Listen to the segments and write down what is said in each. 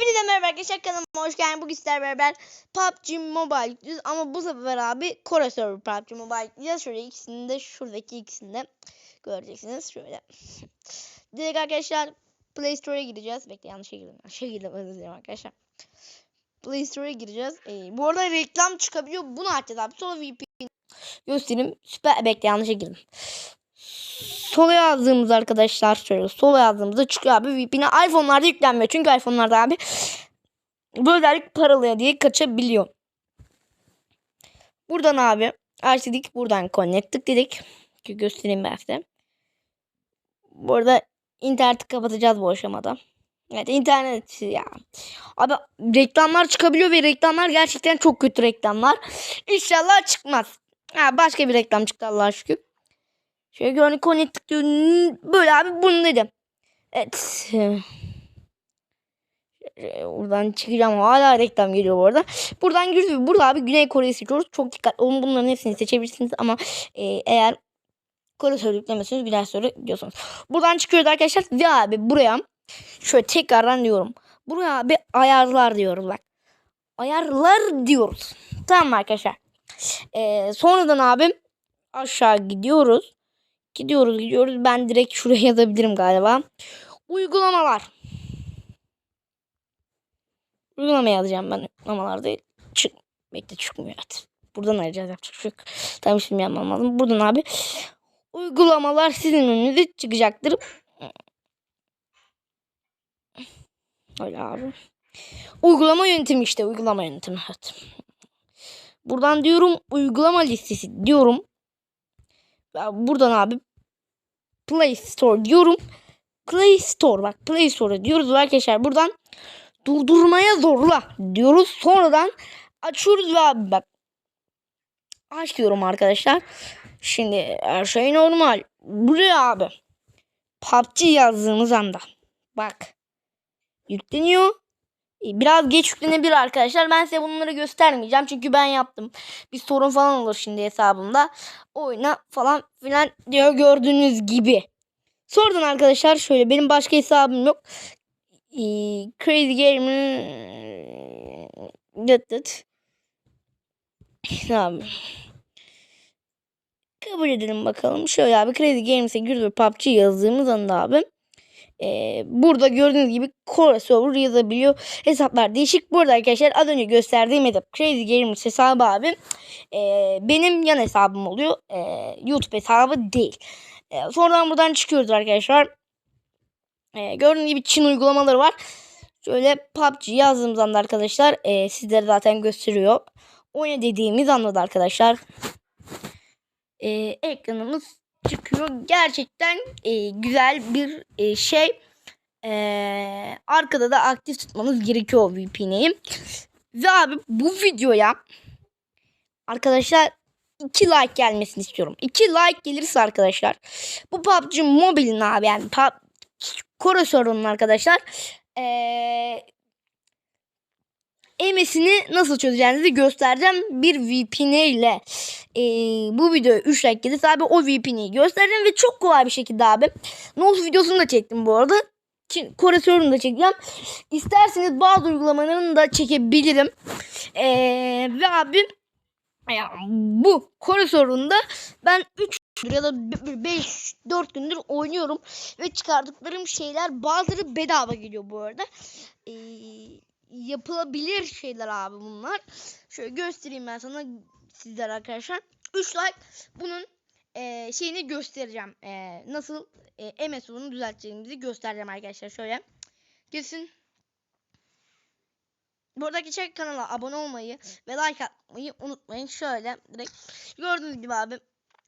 Hepinize merhaba arkadaşlar kanalıma hoş geldiniz. Bugün sizlerle beraber PUBG Mobile yükleyeceğiz. Ama bu sefer abi Kore server PUBG Mobile yükleyeceğiz. Şöyle ikisini de şuradaki ikisini de göreceksiniz. Şöyle. Direkt arkadaşlar Play Store'a gireceğiz. Bekle yanlış girdim. Yanlış girdim özür dilerim arkadaşlar. Play Store'a gireceğiz. Ee, bu arada reklam çıkabiliyor. Bunu açacağız abi. Sonra VPN göstereyim. Süper. Bekle yanlışa girdim. Sola yazdığımız arkadaşlar şöyle sola yazdığımızda çıkıyor abi VPN'e iPhone'larda yüklenmiyor. Çünkü iPhone'larda abi bu özellik paralıya diye kaçabiliyor. Buradan abi açtık buradan connect'tık dedik. Ki göstereyim ben size. Bu arada interneti kapatacağız bu aşamada. Evet internet ya. Abi reklamlar çıkabiliyor ve reklamlar gerçekten çok kötü reklamlar. İnşallah çıkmaz. Ha, başka bir reklam çıktı Allah'a şükür. Şöyle görünü connected diyor. Böyle abi bunu dedim. Evet. Buradan çıkacağım. Hala reklam geliyor bu arada. Buradan giriyoruz. Burada abi Güney Kore'yi seçiyoruz. Çok dikkatli olun. Bunların hepsini seçebilirsiniz ama e, eğer Kore soru yüklemezseniz güzel soru diyorsunuz. Buradan çıkıyoruz arkadaşlar. Ve abi buraya şöyle tekrardan diyorum. Buraya abi ayarlar diyoruz bak. Ayarlar diyoruz. Tamam arkadaşlar. Ee, sonradan abi aşağı gidiyoruz. Gidiyoruz gidiyoruz. Ben direkt şuraya yazabilirim galiba. Uygulamalar. Uygulama yazacağım ben. Uygulamalar değil. Çık. Bekle çıkmıyor. Evet. Buradan arayacağız yapacak bir şey. Tamam şimdi yapmam lazım. Buradan abi. Uygulamalar sizin önünüze çıkacaktır. Öyle abi. Uygulama yöntemi işte. Uygulama yöntemi. Evet. Buradan diyorum uygulama listesi diyorum. Buradan abi Play Store diyorum. Play Store bak Play Store diyoruz arkadaşlar buradan durdurmaya zorla diyoruz. Sonradan açıyoruz ve abi bak aç diyorum arkadaşlar. Şimdi her şey normal. Buraya abi PUBG yazdığımız anda bak yükleniyor. Biraz geç yüklenebilir arkadaşlar. Ben size bunları göstermeyeceğim. Çünkü ben yaptım. Bir sorun falan olur şimdi hesabımda. Oyna falan filan diyor gördüğünüz gibi. Sonradan arkadaşlar şöyle benim başka hesabım yok. Ee, Crazy Gamer dıt dıt. Abi. Kabul edelim bakalım. Şöyle abi Crazy Gamers'e giriyor PUBG yazdığımız anda abi. Ee, burada gördüğünüz gibi Core Server yazabiliyor. Hesaplar değişik. Burada arkadaşlar az önce gösterdiğim hesap Crazy Gamers hesabı abi. Ee, benim yan hesabım oluyor. Ee, YouTube hesabı değil. Ee, sonradan buradan çıkıyoruz arkadaşlar. Ee, gördüğünüz gibi Çin uygulamaları var. Şöyle PUBG yazdığımız anda arkadaşlar e, sizlere zaten gösteriyor. Oyna dediğimiz anda arkadaşlar e, ekranımız çıkıyor. Gerçekten e, güzel bir e, şey. E, arkada da aktif tutmanız gerekiyor VPN'i. Ve abi bu videoya arkadaşlar 2 like gelmesini istiyorum. 2 like gelirse arkadaşlar bu PUBG Mobile'in abi yani PUBG Kore arkadaşlar eee emesini nasıl çözeceğinizi göstereceğim. Bir VPN ile e, bu videoya 3 like gelirse abi o VPN'i göstereceğim ve çok kolay bir şekilde abi. Nose videosunu da çektim bu arada. Çin, Kore sorunu da çekeceğim. İsterseniz bazı uygulamalarını da çekebilirim. E, ve abi ya, bu Kore sorununda ben 3 ya da 5 4 gündür oynuyorum ve çıkardıklarım şeyler bazıları bedava geliyor bu arada. Eee yapılabilir şeyler abi bunlar. Şöyle göstereyim ben sana sizler arkadaşlar. 3 like bunun e, şeyini göstereceğim. E, nasıl e, MSU'nu düzelteceğimizi göstereceğim arkadaşlar. Şöyle kesin Buradaki geçen kanala abone olmayı ve like atmayı unutmayın. Şöyle direkt gördüğünüz gibi abi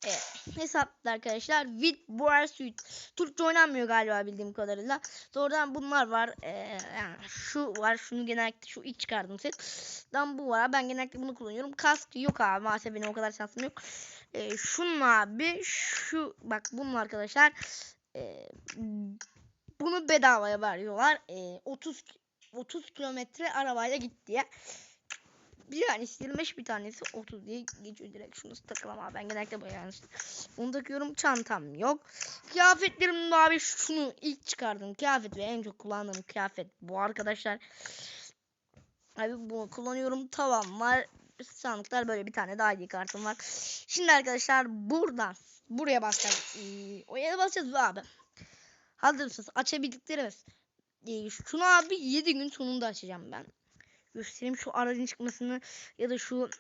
e, hesapta arkadaşlar. With Boer Suite Türkçe oynanmıyor galiba bildiğim kadarıyla. Sonradan bunlar var. E, yani şu var şunu genellikle şu ilk çıkardım setten bu var. Ben genellikle bunu kullanıyorum. Kask yok abi. Maalesef benim o kadar şansım yok. E, şunun abi şu bak bunun arkadaşlar e, bunu bedavaya veriyorlar. E, 30 30 kilometre arabayla git diye bir tanesi 25 bir tanesi 30 diye geçiyor direkt. Şunu takalım abi. Ben genellikle böyle yanlış. Bunu takıyorum. Çantam yok. Kıyafetlerimde abi şunu ilk çıkardım. Kıyafet ve en çok kullandığım kıyafet bu arkadaşlar. Abi bunu kullanıyorum. Tavam var. Sandıklar böyle bir tane daha ID kartım var. Şimdi arkadaşlar buradan buraya basacağız. Ee, oraya basacağız abi. Hazır mısınız? Açabildiklerimiz. Ee, şunu abi 7 gün sonunda açacağım ben. Göstereyim şu aracın çıkmasını ya da şu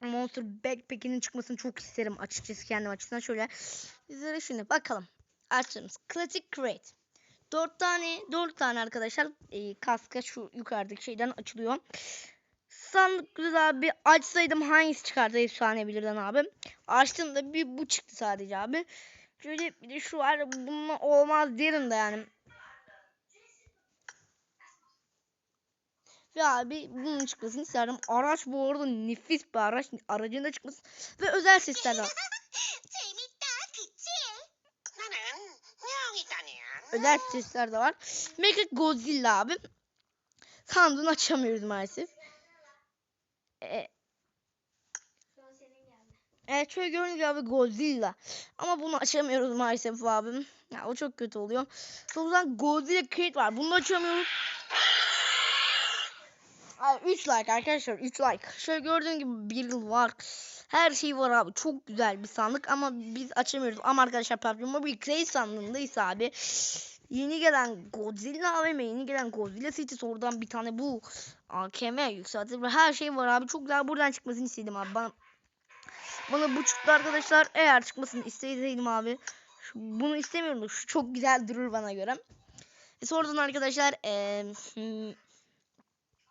Monster Backpack'inin çıkmasını çok isterim açıkçası kendim açısından. Şöyle sizlere şimdi bakalım. Açtığımız Classic Crate. 4 tane 4 tane arkadaşlar e, kaska şu yukarıdaki şeyden açılıyor. Sandıklı abi açsaydım hangisi çıkardı efsane bilirden abi. Açtığımda bir bu çıktı sadece abi. Şöyle bir de şu var bununla olmaz derim de yani. Ya bir bunun çıkmasını isterdim. Araç bu arada nefis bir araç. Aracın da çıkması ve özel seslerle. özel sesler de var. Mega Godzilla abi. Sandığını açamıyoruz maalesef. Ee, Evet şöyle görünce abi Godzilla. Ama bunu açamıyoruz maalesef abim. Ya o çok kötü oluyor. Sonra Godzilla Creed var. Bunu da açamıyoruz. Abi 3 like arkadaşlar 3 like. Şöyle gördüğün gibi bir yıl var. Her şey var abi. Çok güzel bir sandık ama biz açamıyoruz. Ama arkadaşlar PUBG Mobile Crate sandığındaysa abi yeni gelen Godzilla AVM, yeni gelen Godzilla City oradan bir tane bu AKM yükseltir her şey var abi. Çok güzel buradan çıkmasını istedim abi. Bana bana bu çıktı arkadaşlar. Eğer çıkmasını isteseydim abi. Şu, bunu istemiyorum şu çok güzel durur bana göre. E, sonradan arkadaşlar eee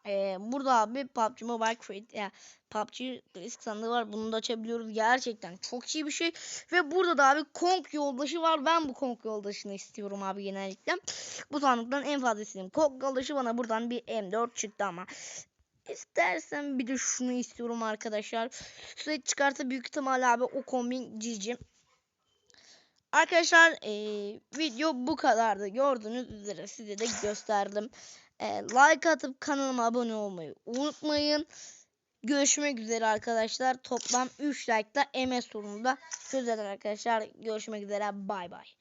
eee, burada abi PUBG Mobile Create yani PUBG risk sandığı var. Bunu da açabiliyoruz. Gerçekten çok iyi bir şey. Ve burada da abi Kong yoldaşı var. Ben bu Kong yoldaşını istiyorum abi genellikle. Bu sandıktan en fazla istediğim Kong yoldaşı bana buradan bir M4 çıktı ama İstersen bir de şunu istiyorum arkadaşlar. Sürekli çıkarsa büyük ihtimalle abi o kombin cici. Arkadaşlar eee, video bu kadardı. Gördüğünüz üzere size de gösterdim. Eee, like atıp kanalıma abone olmayı unutmayın. Görüşmek üzere arkadaşlar. Toplam 3 like da MS sorununda çözer arkadaşlar. Görüşmek üzere. Bay bay.